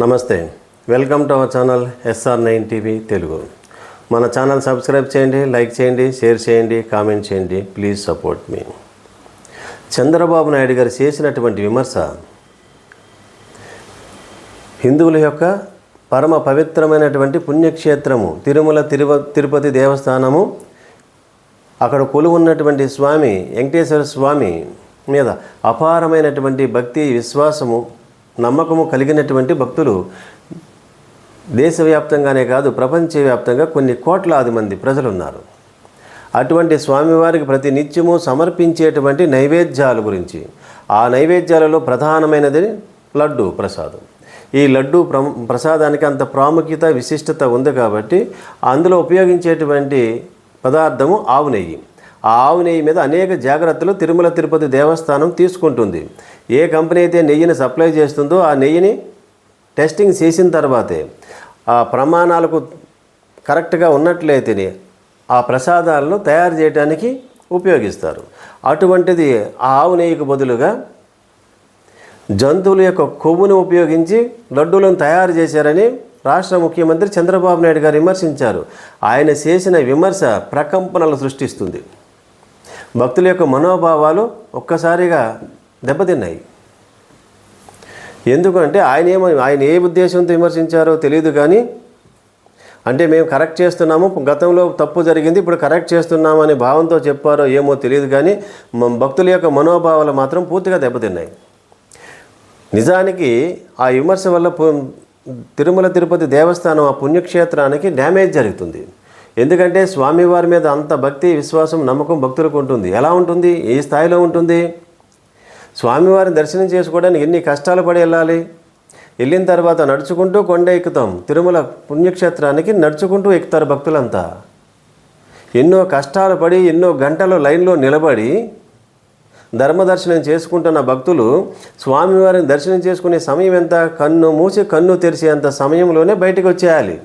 నమస్తే. Welcome to our channel SR nine TV Telugu. మన channel subscribe చేయండి like చేయండి షేర్ చేయండి కామెంట్ చేయండి please support me. Chandrababu Naidu గారు చేసినటువంటి విమర్శ హిందువుల యొక్క పరమ పవిత్రమైనటువంటి పుణ్యక్షేత్రము తిరుమల తిరువ తిరుపతి దేవస్థానము అక్కడ కొలువున్నటువంటి స్వామి వెంకటేశ్వర స్వామి మీద అపారమైనటువంటి భక్తి విశ్వాసము నమ్మకము కలిగినటువంటి భక్తులు దేశవ్యాప్తంగానే కాదు ప్రపంచవ్యాప్తంగా కొన్ని కోట్లాది మంది ప్రజలు ఉన్నారు అటువంటి స్వామివారికి ప్రతి నిత్యము సమర్పించేటువంటి నైవేద్యాల గురించి ఆ నైవేద్యాలలో ప్రధానమైనది లడ్డు ప్రసాదం. ఈ లడ్డు ప్ర ప్రసాదానికి అంత ప్రాముఖ్యత విశిష్టత ఉంది కాబట్టి అందులో ఉపయోగించేటువంటి పదార్థము ఆవు నెయ్యి. ఆ ఆవు నెయ్యి మీద అనేక జాగ్రత్తలు తిరుమల తిరుపతి దేవస్థానం తీసుకుంటుంది. ఏ కంపెనీ అయితే నెయ్యిని సప్లై చేస్తుందో ఆ నెయ్యిని టెస్టింగ్ చేసిన తర్వాతే ఆ ప్రమాణాలకు కరెక్ట్గా ఉన్నట్లయితేనే ఆ ప్రసాదాలను తయారు చేయడానికి ఉపయోగిస్తారు. అటువంటిది ఆ ఆవు నెయ్యికి బదులుగా జంతువుల యొక్క కొవ్వును ఉపయోగించి లడ్డూలను తయారు చేశారని రాష్ట్ర ముఖ్యమంత్రి చంద్రబాబు నాయుడు గారు విమర్శించారు. ఆయన చేసిన విమర్శ ప్రకంపనలు సృష్టిస్తుంది. భక్తుల యొక్క మనోభావాలు ఒక్కసారిగా దెబ్బతిన్నాయి. ఎందుకంటే ఆయన ఏమో ఆయన ఏ ఉద్దేశంతో విమర్శించారో తెలియదు కానీ అంటే మేము కరెక్ట్ చేస్తున్నాము గతంలో తప్పు జరిగింది ఇప్పుడు కరెక్ట్ చేస్తున్నామని భావంతో చెప్పారో ఏమో తెలియదు కానీ భక్తుల యొక్క మనోభావాలు మాత్రం పూర్తిగా దెబ్బతిన్నాయి. నిజానికి ఆ విమర్శ వల్ల పు- తిరుమల తిరుపతి దేవస్థానం ఆ పుణ్యక్షేత్రానికి డ్యామేజ్ జరుగుతుంది. ఎందుకంటే స్వామివారి మీద అంత భక్తి విశ్వాసం నమ్మకం భక్తులకు ఉంటుంది. ఎలా ఉంటుంది? ఏ స్థాయిలో ఉంటుంది? స్వామివారిని దర్శనం చేసుకోవడానికి ఎన్ని కష్టాలు పడి వెళ్ళాలి? వెళ్ళిన తర్వాత నడుచుకుంటూ కొండ ఎక్కుతాం. తిరుమల పుణ్యక్షేత్రానికి నడుచుకుంటూ ఎక్కుతారు భక్తులంతా. ఎన్నో కష్టాలు పడి ఎన్నో గంటలు లైన్లో నిలబడి ధర్మదర్శనం చేసుకుంటున్న భక్తులు స్వామివారిని దర్శనం చేసుకునే సమయం ఎంత? కన్ను మూసి కన్ను తెరిచేంత సమయంలోనే బయటకు వచ్చేయాలి.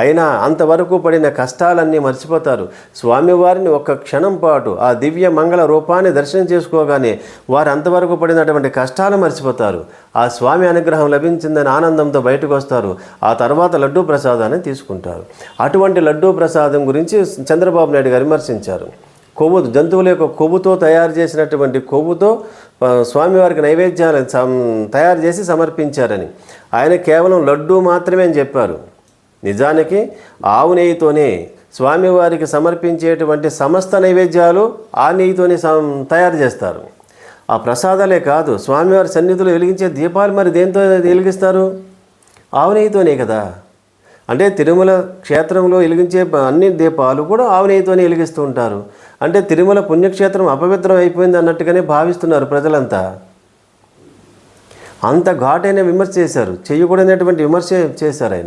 అయినా అంతవరకు పడిన కష్టాలన్నీ మర్చిపోతారు. స్వామివారిని ఒక్క క్షణం పాటు ఆ దివ్య మంగళ రూపాన్ని దర్శనం చేసుకోగానే వారు అంతవరకు పడినటువంటి కష్టాలు మర్చిపోతారు. ఆ స్వామి అనుగ్రహం లభించిందని ఆనందంతో బయటకు వస్తారు. ఆ తర్వాత లడ్డూ ప్రసాదాన్ని తీసుకుంటారు. అటువంటి లడ్డూ ప్రసాదం గురించి చంద్రబాబు నాయుడు గారు విమర్శించారు. కొవ్వు జంతువుల యొక్క కొవ్వుతో తయారు చేసినటువంటి కొవ్వుతో స్వామివారికి నైవేద్యాలు సం- తయారు చేసి సమర్పించారని. ఆయన కేవలం లడ్డూ మాత్రమే అని చెప్పారు. నిజానికి ఆవు నెయ్యితోనే స్వామివారికి సమర్పించేటువంటి సమస్త నైవేద్యాలు ఆ నెయ్యితోనే సం- తయారు చేస్తారు. ఆ ప్రసాదాలే కాదు స్వామివారి సన్నిధిలో వెలిగించే దీపాలు మరి దేంతో వెలిగిస్తారు? ఆవు నెయ్యితోనే కదా. అంటే తిరుమల క్షేత్రంలో వెలిగించే అన్ని దీపాలు కూడా ఆవు నెయ్యితోనే వెలిగిస్తూ ఉంటారు. అంటే తిరుమల పుణ్యక్షేత్రం అపవిత్రం అయిపోయింది అన్నట్టుగానే భావిస్తున్నారు ప్రజలంతా. అంత ఘాటైన విమర్శ చేశారు. చేయకూడనటువంటి విమర్శ చేశారు ఆయన.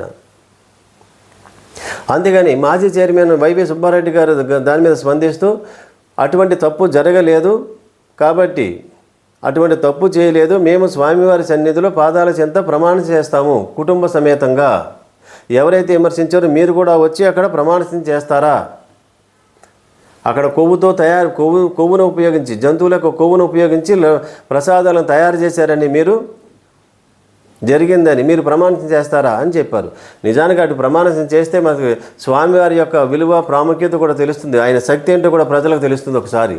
అందుకని మాజీ చైర్మన్ వైవి సుబ్బారెడ్డి గారు దాని మీద స్పందిస్తూ అటువంటి తప్పు జరగలేదు కాబట్టి అటువంటి తప్పు చేయలేదు. మేము స్వామివారి సన్నిధిలో పాదాల చెంత ప్రమాణం చేస్తాము కుటుంబ సమేతంగా. ఎవరైతే విమర్శించారో మీరు కూడా వచ్చి అక్కడ ప్రమాణం చేస్తారా? అక్కడ కొవ్వుతో తయారు కొవ్వు కొవ్వును ఉపయోగించి జంతువులకు కొవ్వును ఉపయోగించి ప్రసాదాలను తయారు చేశారని మీరు జరిగిందని మీరు ప్రమాణం చేస్తారా అని చెప్పారు. నిజానికి అటు ప్రమాణం చేస్తే మనకు స్వామివారి యొక్క విలువ ప్రాముఖ్యత కూడా తెలుస్తుంది. ఆయన శక్తి ఏంటో కూడా ప్రజలకు తెలుస్తుంది ఒకసారి.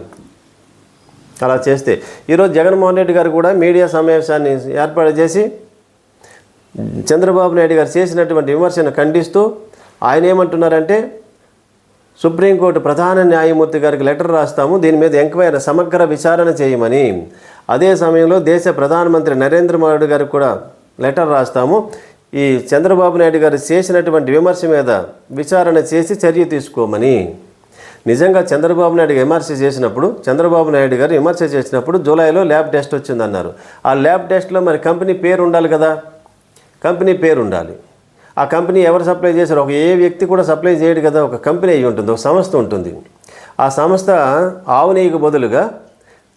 అలా చేస్తే. ఈరోజు జగన్మోహన్ రెడ్డి గారు కూడా మీడియా సమావేశాన్ని ఏర్పాటు చేసి చంద్రబాబు నాయుడు గారు చేసినటువంటి విమర్శను ఖండిస్తూ ఆయన ఏమంటున్నారంటే సుప్రీంకోర్టు ప్రధాన న్యాయమూర్తి గారికి లెటర్ రాస్తాము దీని మీద ఎంక్వైరీ సమగ్ర విచారణ చేయమని. అదే సమయంలో దేశ ప్రధానమంత్రి నరేంద్ర మోడీ గారికి కూడా లెటర్ రాస్తాము. ఈ చంద్రబాబు నాయుడు గారు చేసినటువంటి విమర్శ మీద విచారణ చేసి చర్య తీసుకోమని. నిజంగా చంద్రబాబు నాయుడు విమర్శ చేసినప్పుడు చంద్రబాబు నాయుడు గారు విమర్శ చేసినప్పుడు జూలైలో ల్యాబ్ టెస్ట్ వచ్చిందన్నారు. ఆ ల్యాబ్ టెస్ట్లో మరి కంపెనీ పేరు ఉండాలి కదా? కంపెనీ పేరు ఉండాలి. ఆ కంపెనీ ఎవరు సప్లై చేశారు? ఒక ఏ వ్యక్తి కూడా సప్లై చేయడు కదా? ఒక కంపెనీ అయి ఉంటుంది ఒక సంస్థ ఉంటుంది. ఆ సంస్థ ఆవు నెయ్యికి బదులుగా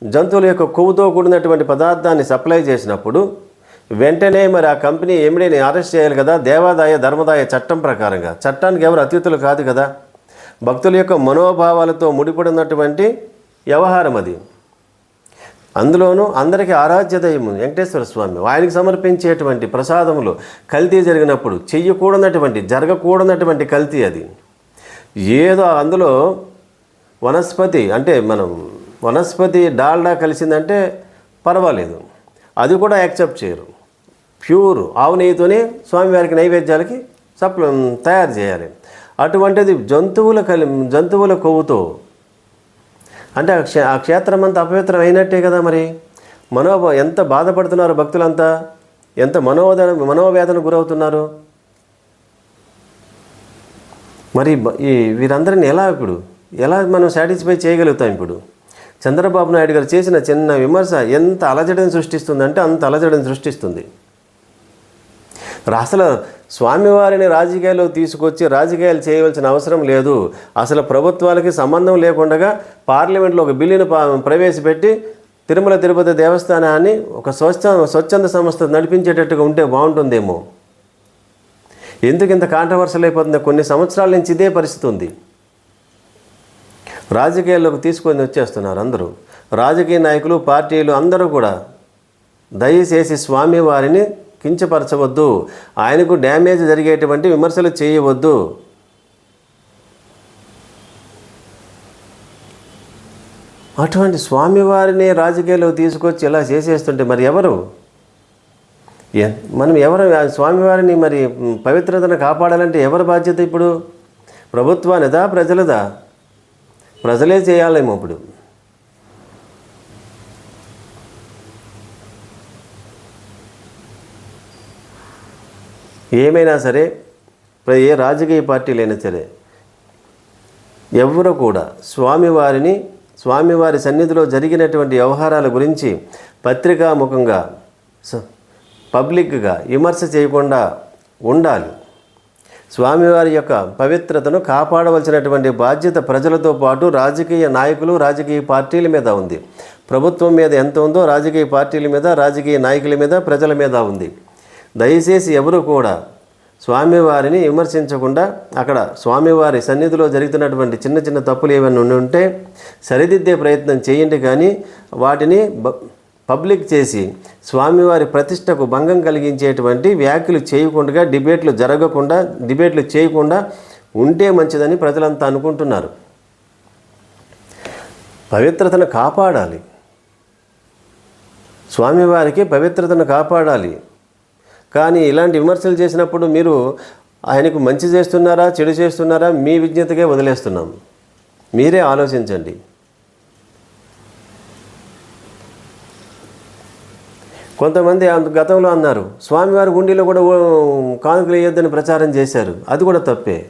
జంతువుల యొక్క కొవ్వుతో కూడినటువంటి పదార్థాన్ని సప్లై చేసినప్పుడు వెంటనే మరి ఆ కంపెనీ ఎమిడీని అరెస్ట్ చేయాలి కదా? దేవాదాయ ధర్మదాయ చట్టం ప్రకారంగా. చట్టానికి ఎవరు అతిథులు కాదు కదా? భక్తుల యొక్క మనోభావాలతో ముడిపడినటువంటి వ్యవహారం అది. అందులోనూ అందరికీ ఆరాధ్య దైవము వెంకటేశ్వర స్వామి. ఆయనకి సమర్పించేటువంటి ప్రసాదములు కల్తీ జరిగినప్పుడు చెయ్యకూడనటువంటి జరగకూడనటువంటి కల్తీ అది. ఏదో అందులో వనస్పతి అంటే మనం వనస్పతి డాల్డా కలిసిందంటే పర్వాలేదు. అది కూడా యాక్సెప్ట్ చేయరు. ప్యూర్ ఆవు నెయ్యితోనే స్వామివారికి నైవేద్యాలకి సప్ల తయారు చేయాలి. అటువంటిది జంతువుల కలి జంతువుల కొవ్వుతో. అంటే ఆ క్షే ఆ క్షేత్రం అంతా అపవిత్రం అయినట్టే కదా మరి. మనో ఎంత బాధపడుతున్నారు భక్తులంతా? ఎంత మనోవేదన మనోవేదన గురవుతున్నారు? మరి ఈ వీరందరిని ఎలా ఇప్పుడు? ఎలా మనం సాటిస్ఫై చేయగలుగుతాం ఇప్పుడు? చంద్రబాబు నాయుడు గారు చేసిన చిన్న విమర్శ ఎంత అలజడిని సృష్టిస్తుందంటే అంత అలజడిని సృష్టిస్తుంది. అసలు స్వామివారిని రాజకీయాల్లో తీసుకొచ్చి రాజకీయాలు చేయవలసిన అవసరం లేదు. అసలు ప్రభుత్వాలకి సంబంధం లేకుండా పార్లమెంట్లో ఒక బిల్లును ప్రవేశపెట్టి తిరుమల తిరుపతి దేవస్థానాన్ని ఒక స్వచ్ఛ స్వచ్ఛంద సంస్థ నడిపించేటట్టుగా ఉంటే బాగుంటుందేమో? ఎందుకు ఇంత కాంట్రవర్సల్ అయిపోతుంది? కొన్ని సంవత్సరాల నుంచి ఇదే పరిస్థితి ఉంది. రాజకీయాల్లోకి తీసుకొని వచ్చేస్తున్నారు అందరూ. రాజకీయ నాయకులు పార్టీలు అందరూ కూడా దయచేసి స్వామి వారిని కించపరచవద్దు. ఆయనకు డ్యామేజ్ జరిగేటువంటి విమర్శలు చేయవద్దు. అటువంటి స్వామివారిని రాజకీయాల్లో తీసుకొచ్చి ఇలా చేసేస్తుంటే మరి ఎవరు? ఎ- మనం ఎవరు? ఆ స్వామివారిని మరి పవిత్రతను కాపాడాలంటే ఎవరి బాధ్యత ఇప్పుడు? ప్రభుత్వానిదా? ప్రజలదా? ప్రజలే చేయాలేమో ఇప్పుడు. ఏమైనా సరే ఏ రాజకీయ పార్టీలైనా సరే ఎవరు కూడా స్వామివారిని స్వామివారి సన్నిధిలో జరిగినటువంటి వ్యవహారాల గురించి పత్రికాముఖంగా స- పబ్లిక్గా విమర్శ చేయకుండా ఉండాలి. స్వామివారి యొక్క పవిత్రతను కాపాడవలసినటువంటి బాధ్యత ప్రజలతో పాటు రాజకీయ నాయకులు రాజకీయ పార్టీల మీద ఉంది. ప్రభుత్వం మీద ఎంత ఉందో రాజకీయ పార్టీల మీద రాజకీయ నాయకుల మీద ప్రజల మీద ఉంది. దయచేసి ఎవరు కూడా స్వామివారిని విమర్శించకుండా అక్కడ స్వామివారి సన్నిధిలో జరుగుతున్నటువంటి చిన్న చిన్న తప్పులు ఏమైనా ఉండి ఉంటే సరిదిద్దే ప్రయత్నం చేయండి కానీ వాటిని పబ్లిక్ చేసి స్వామివారి ప్రతిష్టకు భంగం కలిగించేటువంటి వ్యాఖ్యలు చేయకుండా డిబేట్లు జరగకుండా డిబేట్లు చేయకుండా ఉంటే మంచిదని ప్రజలంతా అనుకుంటున్నారు. పవిత్రతను కాపాడాలి. స్వామివారికి పవిత్రతను కాపాడాలి. కానీ ఇలాంటి విమర్శలు చేసినప్పుడు మీరు ఆయనకు మంచి చేస్తున్నారా చెడు చేస్తున్నారా మీ విజ్ఞతకే వదిలేస్తున్నాం. మీరే ఆలోచించండి. కొంతమంది గతంలో అన్నారు స్వామివారి గుండీలో కూడా కానుకలు వేయొద్దని ప్రచారం చేశారు. అది కూడా తప్పే.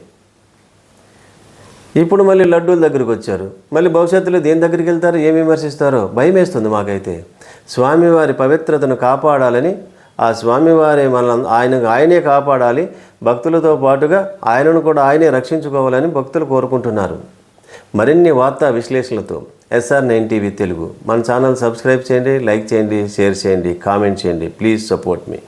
ఇప్పుడు మళ్ళీ లడ్డూల దగ్గరికి వచ్చారు. మళ్ళీ భవిష్యత్తులో దేని దగ్గరికి వెళ్తారో ఏం విమర్శిస్తారో భయం వేస్తుంది మాకైతే. స్వామివారి పవిత్రతను కాపాడాలని ఆ స్వామివారి మన ఆయన ఆయనే కాపాడాలి. భక్తులతో పాటుగా ఆయనను కూడా ఆయనే రక్షించుకోవాలని భక్తులు కోరుకుంటున్నారు. మరిన్ని వార్తా విశ్లేషణలతో ఎస్ఆర్ నైన్ టీవీ తెలుగు. మన ఛానల్ సబ్స్క్రైబ్ చేయండి లైక్ చేయండి షేర్ చేయండి కామెంట్ చేయండి. Please support me.